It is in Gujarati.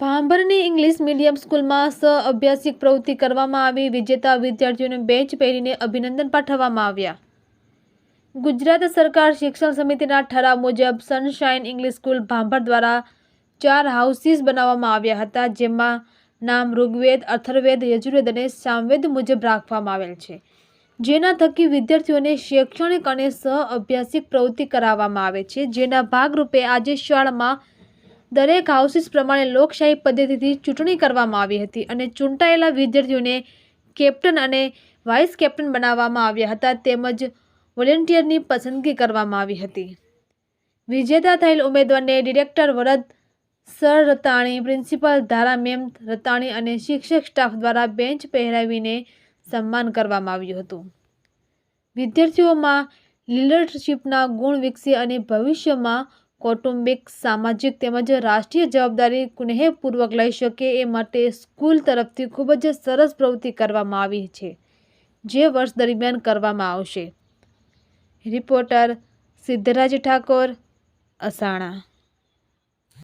ભાંભરની ઇંગ્લિશ મીડિયમ સ્કૂલમાં સહ અભ્યાસિક પ્રવૃત્તિ કરવામાં આવી. વિજેતા વિદ્યાર્થીઓને બેંચ પહેરીને અભિનંદન પાઠવવામાં આવ્યા. ગુજરાત સરકાર શિક્ષણ સમિતિના ઠરાવ મુજબ સનશાઇન ઇંગ્લિશ સ્કૂલ ભાંભર દ્વારા ચાર હાઉસીસ બનાવવામાં આવ્યા હતા, જેમાં નામ ઋગ્વેદ અથર્વેદ યજુર્વેદ અને સામવેદ મુજબ રાખવામાં આવેલ છે. જેના થકી વિદ્યાર્થીઓને શૈક્ષણિક અને સહ અભ્યાસિક પ્રવૃત્તિ કરાવવામાં આવે છે. જેના ભાગરૂપે આજે શાળામાં દરેક હાઉસીસ પ્રમાણે લોકશાહી પદ્ધતિથી ચૂંટણી કરવામાં આવી હતી અને ચૂંટાયેલા વિદ્યાર્થીઓને કેપ્ટન અને વાઇસ કેપ્ટન બનાવવામાં આવ્યા હતા તેમજ વોલેન્ટિયરની પસંદગી કરવામાં આવી હતી. વિજેતા થયેલ ઉમેદવારને director Varad sir Ratani, principal Dhara ma'am Ratani અને શિક્ષક સ્ટાફ દ્વારા બેન્ચ પહેરાવીને સન્માન કરવામાં આવ્યું હતું. વિદ્યાર્થીઓમાં લીડરશીપના ગુણ વિકસે અને ભવિષ્યમાં કૌટુંબિક, સામાજિક તેમજ રાષ્ટ્રીય જવાબદારી કુનેહપૂર્વક લઈ શકે એ માટે સ્કૂલ તરફથી ખૂબ જ સરસ પ્રવૃત્તિ કરવામાં આવી છે, જે વર્ષ દરમિયાન કરવામાં આવશે. રિપોર્ટર સિદ્ધરાજ ઠાકોર, અસાણા.